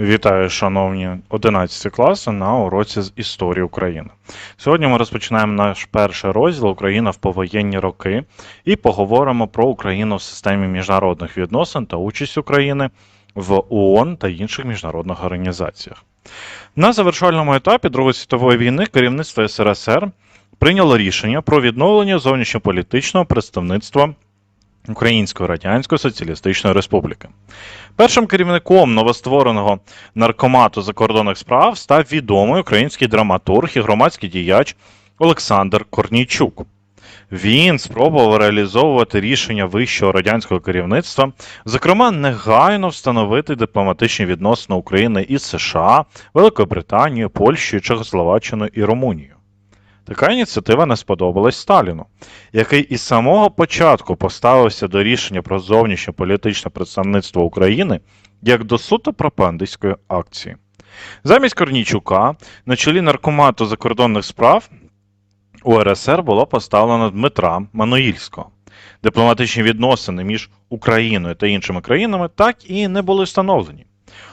Вітаю, шановні 11 класи на уроці з історії України. Сьогодні ми розпочинаємо наш перший розділ Україна в повоєнні роки і поговоримо про Україну в системі міжнародних відносин та участь України в ООН та інших міжнародних організаціях. На завершальному етапі Другої світової війни керівництво СРСР прийняло рішення про відновлення зовнішньополітичного представництва Української Радянської Соціалістичної Республіки. Першим керівником новоствореного наркомату закордонних справ став відомий український драматург і громадський діяч Олександр Корнійчук. Він спробував реалізовувати рішення вищого радянського керівництва, зокрема, негайно встановити дипломатичні відносини України із США, Великою Британією, Польщею, Чехословаччиною і Румунією. Така ініціатива не сподобалась Сталіну, який із самого початку поставився до рішення про зовнішнє політичне представництво України як до суто пропагандистської акції. Замість Корнійчука на чолі наркомату закордонних справ УРСР було поставлено Дмитра Мануїльського. Дипломатичні відносини між Україною та іншими країнами так і не були встановлені.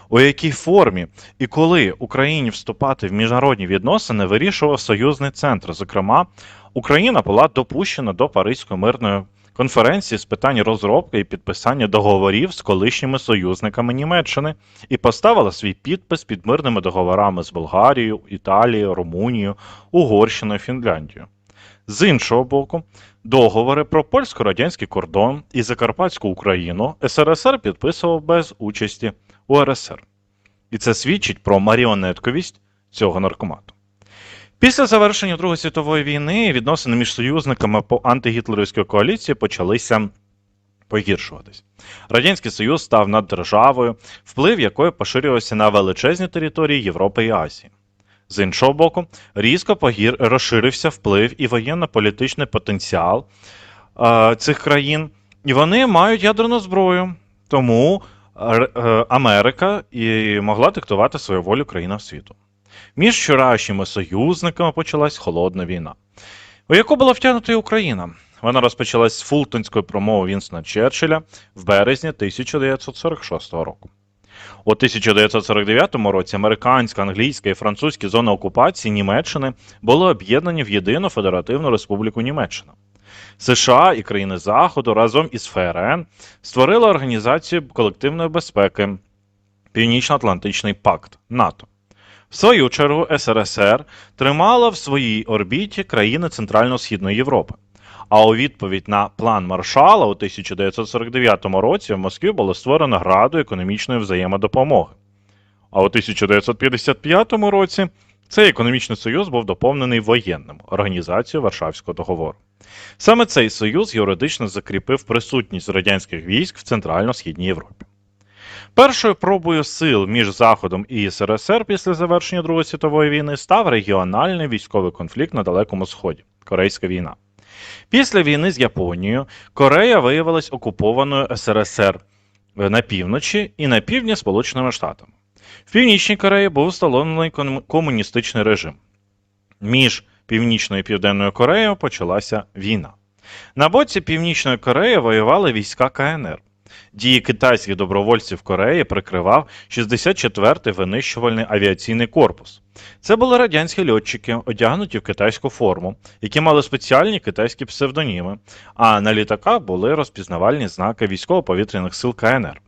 У якій формі і коли Україні вступати в міжнародні відносини вирішував союзний центр. Зокрема, Україна була допущена до Паризької мирної конференції з питань розробки і підписання договорів з колишніми союзниками Німеччини і поставила свій підпис під мирними договорами з Болгарією, Італією, Румунією, Угорщиною, Фінляндією. З іншого боку, договори про польсько-радянський кордон і Закарпатську Україну СРСР підписував без участі УРСР. І це свідчить про маріонетковість цього наркомату. Після завершення Другої світової війни відносини між союзниками по антигітлерівській коаліції почалися погіршуватись. Радянський Союз став наддержавою, вплив якої поширювався на величезні території Європи і Азії. З іншого боку, різко погір... розширився вплив і воєнно-політичний потенціал е, цих країн, і вони мають ядерну зброю. Тому Америка і могла диктувати свою волю країнам світу. Між вчорашніми союзниками почалась холодна війна, у яку була втягнута і Україна. Вона розпочалась з Фултонської промови Вінстона Черчилля в березні 1946 року. У 1949 році американська, англійська і французькі зони окупації Німеччини були об'єднані в єдину Федеративну Республіку Німеччина. США і країни Заходу разом із ФРН створили Організацію колективної безпеки Північно-Атлантичний пакт НАТО. В свою чергу СРСР тримала в своїй орбіті країни Центрально-Східної Європи. А у відповідь на план Маршала у 1949 році в Москві було створено Раду економічної взаємодопомоги. А у 1955 році цей економічний союз був доповнений воєнним організацією Варшавського договору. Саме цей союз юридично закріпив присутність радянських військ в Центрально-Східній Європі. Першою пробою сил між Заходом і СРСР після завершення Другої світової війни став регіональний військовий конфлікт на Далекому Сході Корейська війна. Після війни з Японією Корея виявилась окупованою СРСР на півночі і на півдні Сполученими Штатами. В Північній Кореї був встановлений комуністичний режим. Між Північною і Південною Кореєю почалася війна. На боці Північної Кореї воювали війська КНР. Дії китайських добровольців Кореї прикривав 64-й винищувальний авіаційний корпус. Це були радянські льотчики, одягнуті в китайську форму, які мали спеціальні китайські псевдоніми, а на літаках були розпізнавальні знаки військово-повітряних сил КНР.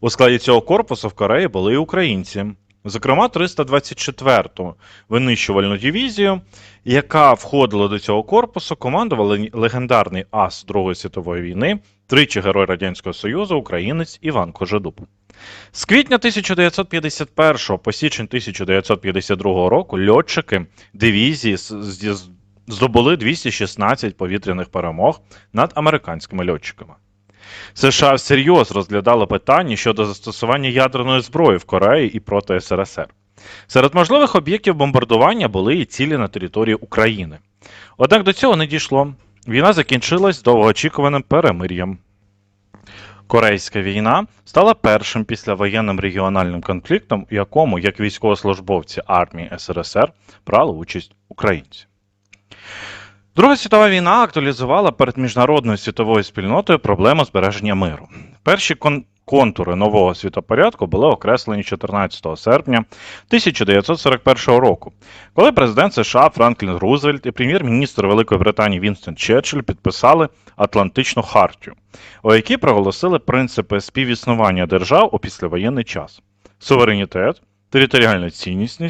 У складі цього корпусу в Кореї були і українці, зокрема 324-ту винищувальну дивізію, яка входила до цього корпусу, командував легендарний ас Другої світової війни, тричі герой Радянського Союзу, українець Іван Кожедуб. З квітня 1951 по січень 1952 року льотчики дивізії здобули 216 повітряних перемог над американськими льотчиками. США всерйоз розглядало питання щодо застосування ядерної зброї в Кореї і проти СРСР. Серед можливих об'єктів бомбардування були і цілі на території України. Однак до цього не дійшло. Війна закінчилась довгоочікуваним перемир'ям. Корейська війна стала першим післявоєнним регіональним конфліктом, у якому, як військовослужбовці армії СРСР, брали участь українці. Друга світова війна актуалізувала перед міжнародною світовою спільнотою проблему збереження миру. Перші кон- Контури нового світопорядку були окреслені 14 серпня 1941 року, коли президент США Франклін Рузвельт і прем'єр-міністр Великої Британії Вінстон Черчилль підписали Атлантичну хартію, у якій проголосили принципи співіснування держав у післявоєнний час: суверенітет, територіальна цінність,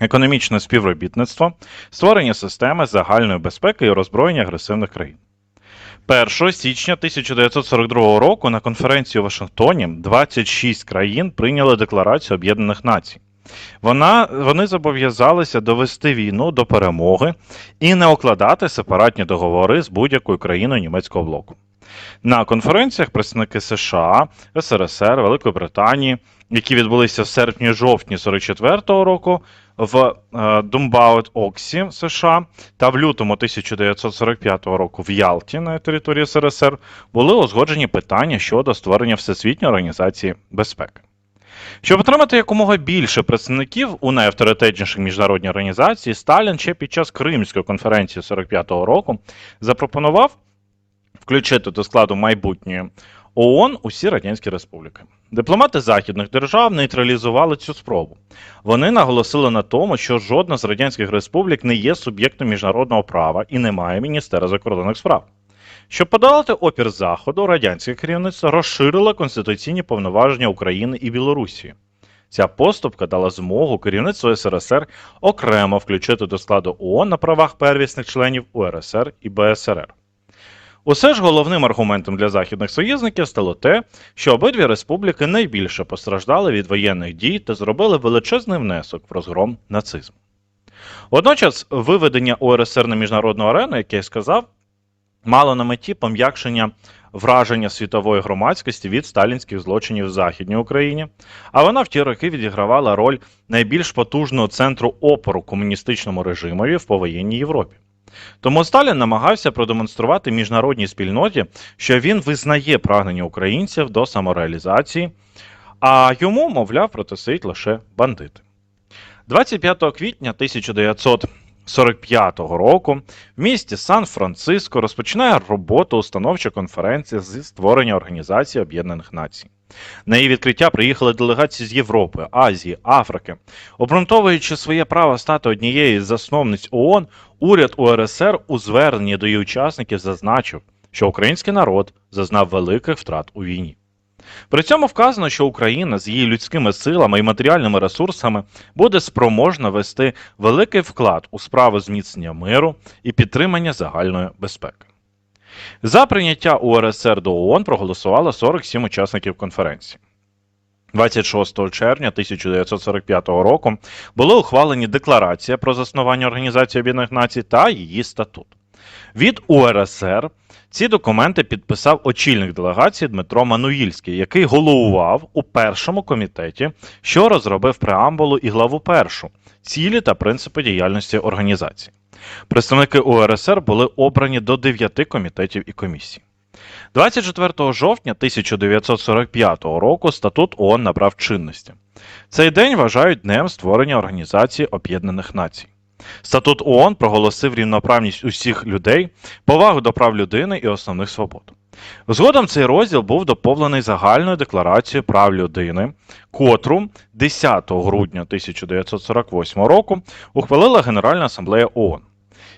економічне співробітництво, створення системи загальної безпеки і роззброєння агресивних країн. 1 січня 1942 року на конференції у Вашингтоні 26 країн прийняли Декларацію Об'єднаних Націй. Вона, вони зобов'язалися довести війну до перемоги і не укладати сепаратні договори з будь-якою країною німецького блоку. На конференціях представники США, СРСР, Великої Британії, які відбулися в серпні-жовтні 44-го року в е, Думбаут Оксі, США, та в лютому 1945 року в Ялті на території СРСР, були узгоджені питання щодо створення Всесвітньої організації безпеки. Щоб отримати якомога більше представників у найавторитетніших міжнародній організації, Сталін ще під час Кримської конференції 45-го року запропонував включити до складу майбутньої ООН усі радянські республіки. Дипломати західних держав нейтралізували цю спробу. Вони наголосили на тому, що жодна з радянських республік не є суб'єктом міжнародного права і не має міністера закордонних справ. Щоб подолати опір Заходу, радянське керівництво розширило конституційні повноваження України і Білорусі. Ця поступка дала змогу керівництву СРСР окремо включити до складу ООН на правах первісних членів УРСР і БСРР. Усе ж головним аргументом для західних союзників стало те, що обидві республіки найбільше постраждали від воєнних дій та зробили величезний внесок в розгром нацизму. Водночас, виведення УРСР на міжнародну арену, як я сказав, мало на меті пом'якшення враження світової громадськості від сталінських злочинів в Західній Україні, а вона в ті роки відігравала роль найбільш потужного центру опору комуністичному режимові в повоєнній Європі. Тому Сталін намагався продемонструвати міжнародній спільноті, що він визнає прагнення українців до самореалізації, а йому, мовляв, протистоїть лише бандити. 25 квітня 1945 року в місті Сан-Франциско розпочинає роботу установча конференція зі створення Організації Об'єднаних Націй. На її відкриття приїхали делегації з Європи, Азії, Африки. Обґрунтовуючи своє право стати однією з засновниць ООН, уряд УРСР у зверненні до її учасників зазначив, що український народ зазнав великих втрат у війні. При цьому вказано, що Україна з її людськими силами і матеріальними ресурсами буде спроможна вести великий вклад у справи зміцнення миру і підтримання загальної безпеки. За прийняття УРСР до ООН проголосувало 47 учасників конференції. 26 червня 1945 року були ухвалені Декларація про заснування Організації Об'єднаних Націй та її статут. Від УРСР ці документи підписав очільник делегації Дмитро Мануїльський, який головував у першому комітеті, що розробив преамбулу і главу першу цілі та принципи діяльності організації. Представники УРСР були обрані до 9 комітетів і комісій. 24 жовтня 1945 року статут ООН набрав чинності. Цей день вважають днем створення Організації Об'єднаних Націй. Статут ООН проголосив рівноправність усіх людей, повагу до прав людини і основних свобод. Згодом цей розділ був доповнений загальною декларацією прав людини, котру 10 грудня 1948 року ухвалила Генеральна асамблея ООН.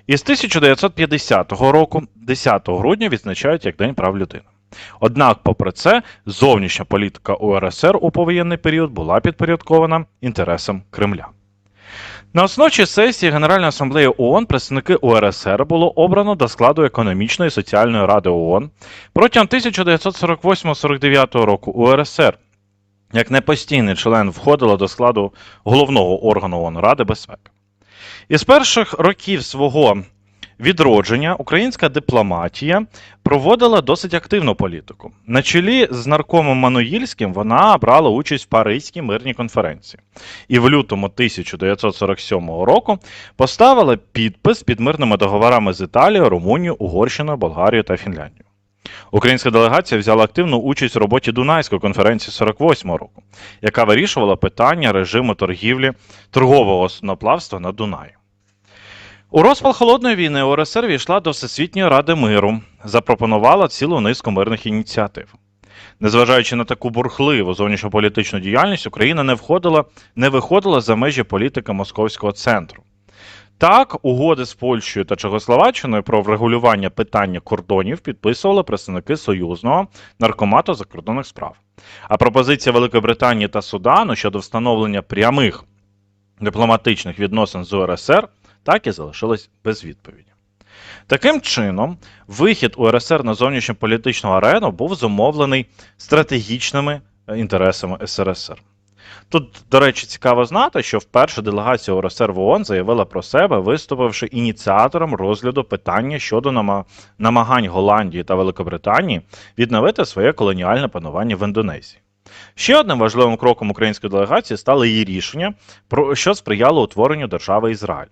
І з 1950 року, 10 грудня, відзначають як День прав людини. Однак, попри це, зовнішня політика УРСР у повоєнний період була підпорядкована інтересам Кремля. На основній сесії Генеральної асамблеї ООН представники УРСР було обрано до складу економічної і соціальної ради ООН протягом 1948-49 року УРСР як непостійний член входила до складу головного органу ООН Ради безпеки. Із перших років свого відродження українська дипломатія проводила досить активну політику. На чолі з наркомом Мануїльським вона брала участь в Паризькій мирній конференції і в лютому 1947 року поставила підпис під мирними договорами з Італією, Румунією, Угорщиною, Болгарією та Фінляндією. Українська делегація взяла активну участь у роботі Дунайської конференції 48 року, яка вирішувала питання режиму торгівлі торгового судноплавства на Дунаї. У розпал холодної війни УРСР війшла до Всесвітньої ради миру, запропонувала цілу низку мирних ініціатив. Незважаючи на таку бурхливу зовнішньополітичну діяльність, Україна не входила, не виходила за межі політики московського центру. Так, угоди з Польщею та Чехословаччиною про врегулювання питання кордонів підписували представники союзного наркомату закордонних справ. А пропозиція Великої Британії та Судану щодо встановлення прямих дипломатичних відносин з УРСР так і залишилась без відповіді. Таким чином, вихід УРСР на зовнішньополітичну арену був зумовлений стратегічними е, інтересами СРСР. Тут, до речі, цікаво знати, що вперше делегація УРСР в ООН заявила про себе, виступивши ініціатором розгляду питання щодо намагань Голландії та Великобританії відновити своє колоніальне панування в Індонезії. Ще одним важливим кроком української делегації стало її рішення, про що сприяло утворенню держави Ізраїль.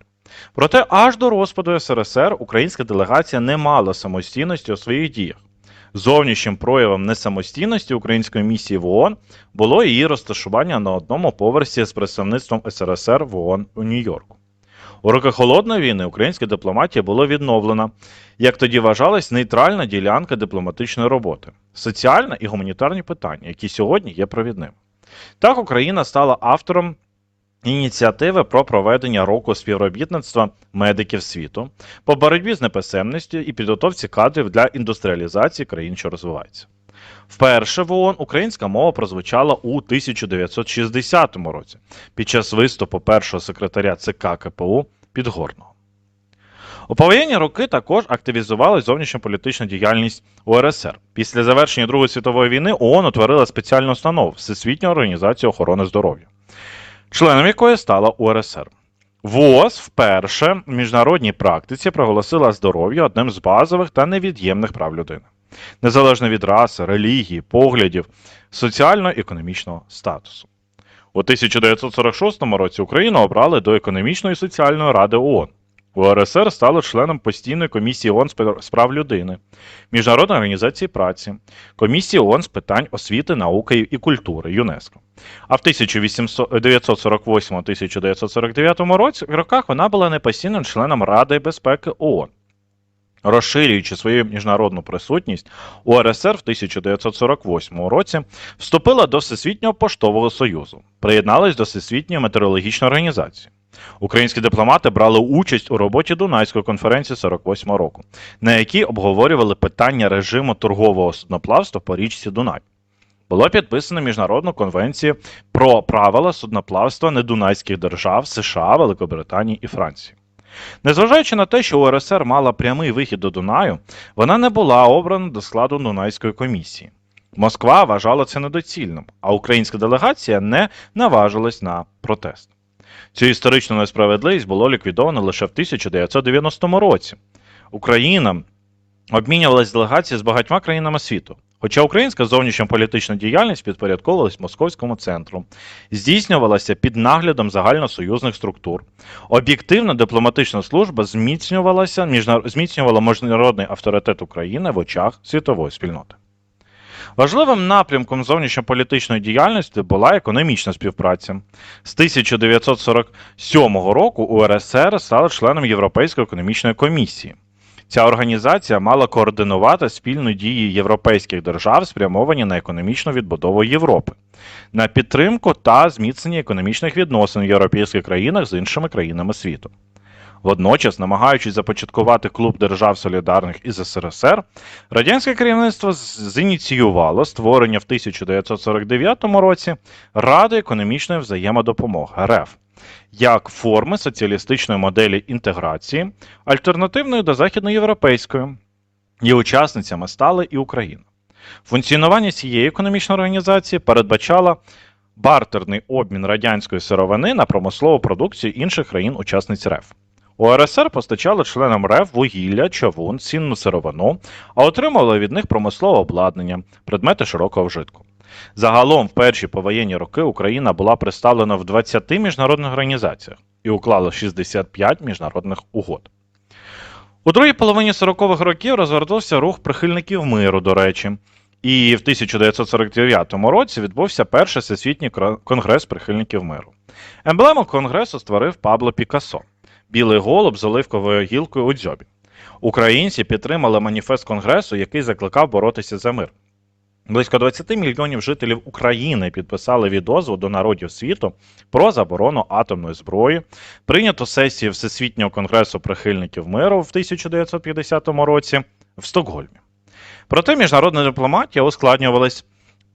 Проте аж до розпаду СРСР українська делегація не мала самостійності у своїх діях. Зовнішнім проявом несамостійності української місії в ООН було її розташування на одному поверсі з представництвом СРСР в ООН у Нью-Йорку. У роки холодної війни українська дипломатія була відновлена, як тоді вважалась, нейтральна ділянка дипломатичної роботи, соціальна і гуманітарні питання, які сьогодні є провідними. Так, Україна стала автором ініціативи про проведення року співробітництва медиків світу по боротьбі з неписемністю і підготовці кадрів для індустріалізації країн, що розвиваються. Вперше в ООН українська мова прозвучала у 1960 році під час виступу першого секретаря ЦК КПУ Підгорного. У повоєнні роки також активізувалась зовнішньополітична діяльність УРСР. Після завершення Другої світової війни ООН утворила спеціальну установу Всесвітню організацію охорони здоров'я, членом якої стала УРСР. ВОЗ вперше в міжнародній практиці проголосила здоров'я одним з базових та невід'ємних прав людини, незалежно від раси, релігії, поглядів, соціально-економічного статусу. У 1946 році Україну обрали до економічної і соціальної ради ООН. УРСР стало членом постійної комісії ООН з прав людини, Міжнародної організації праці, комісії ООН з питань освіти, науки і культури ЮНЕСКО. А в 1948-1949 роках вона була непостійним членом Ради безпеки ООН. Розширюючи свою міжнародну присутність, УРСР в 1948 році вступила до Всесвітнього поштового союзу, приєдналась до Всесвітньої метеорологічної організації. Українські дипломати брали участь у роботі Дунайської конференції 48 року, на якій обговорювали питання режиму торгового судноплавства по річці Дунай. Було підписано міжнародну конвенцію про правила судноплавства недунайських держав США, Великобританії і Франції. Незважаючи на те, що УРСР мала прямий вихід до Дунаю, вона не була обрана до складу Дунайської комісії. Москва вважала це недоцільним, а українська делегація не наважилась на протест. Цю історичну несправедливість було ліквідовано лише в 1990 році. Україна обмінювалась делегацією з багатьма країнами світу. Хоча українська зовнішньополітична діяльність підпорядковувалась московському центру, здійснювалася під наглядом загальносоюзних структур. Об'єктивна дипломатична служба зміцнювалася, зміцнювала міжнародний авторитет України в очах світової спільноти. Важливим напрямком зовнішньополітичної діяльності була економічна співпраця. З 1947 року УРСР стала членом Європейської економічної комісії. Ця організація мала координувати спільну дії європейських держав, спрямовані на економічну відбудову Європи, на підтримку та зміцнення економічних відносин в європейських країнах з іншими країнами світу. Водночас, намагаючись започаткувати клуб держав солідарних із СРСР, радянське керівництво зініціювало створення в 1949 році Ради економічної взаємодопомоги РЕФ як форми соціалістичної моделі інтеграції, альтернативної до західноєвропейської. Її учасницями стала і Україна. Функціонування цієї економічної організації передбачало бартерний обмін радянської сировини на промислову продукцію інших країн-учасниць РЕФ. УРСР постачали членам РЕФ вугілля, човун, цінну сировину, а отримували від них промислове обладнання, предмети широкого вжитку. Загалом, в перші повоєнні роки Україна була представлена в 20 міжнародних організаціях і уклала 65 міжнародних угод. У другій половині 40-х років розгорнувся рух прихильників миру, до речі, і в 1949 році відбувся перший всесвітній конгрес прихильників миру. Емблему конгресу створив Пабло Пікассо білий голуб з оливковою гілкою у дзьобі. Українці підтримали маніфест конгресу, який закликав боротися за мир. Близько 20 мільйонів жителів України підписали відозву до народів світу про заборону атомної зброї. Прийнято сесію Всесвітнього конгресу прихильників миру в 1950 році в Стокгольмі. Проте міжнародна дипломатія ускладнювалась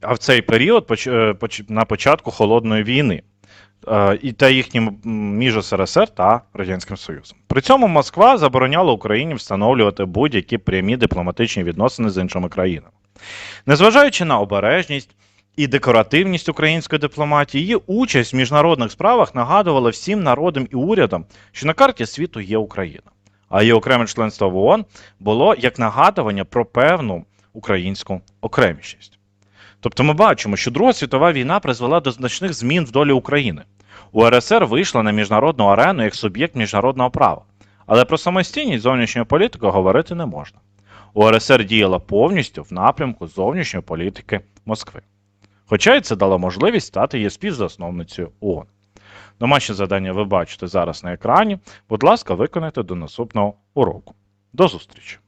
в цей період е, на початку холодної війни е, і та їхнім між СРСР та Радянським Союзом. При цьому Москва забороняла Україні встановлювати будь-які прямі дипломатичні відносини з іншими країнами. Незважаючи на обережність і декоративність української дипломатії, її участь в міжнародних справах нагадувала всім народам і урядам, що на карті світу є Україна. А її окреме членство в ООН було як нагадування про певну українську окремішість. Тобто ми бачимо, що Друга світова війна призвела до значних змін в долі України. УРСР вийшла на міжнародну арену як суб'єкт міжнародного права. Але про самостійність зовнішньої політики говорити не можна. УРСР діяла повністю в напрямку зовнішньої політики Москви. Хоча й це дало можливість стати її співзасновницею ООН. Домашнє завдання ви бачите зараз на екрані. Будь ласка, виконайте до наступного уроку. До зустрічі!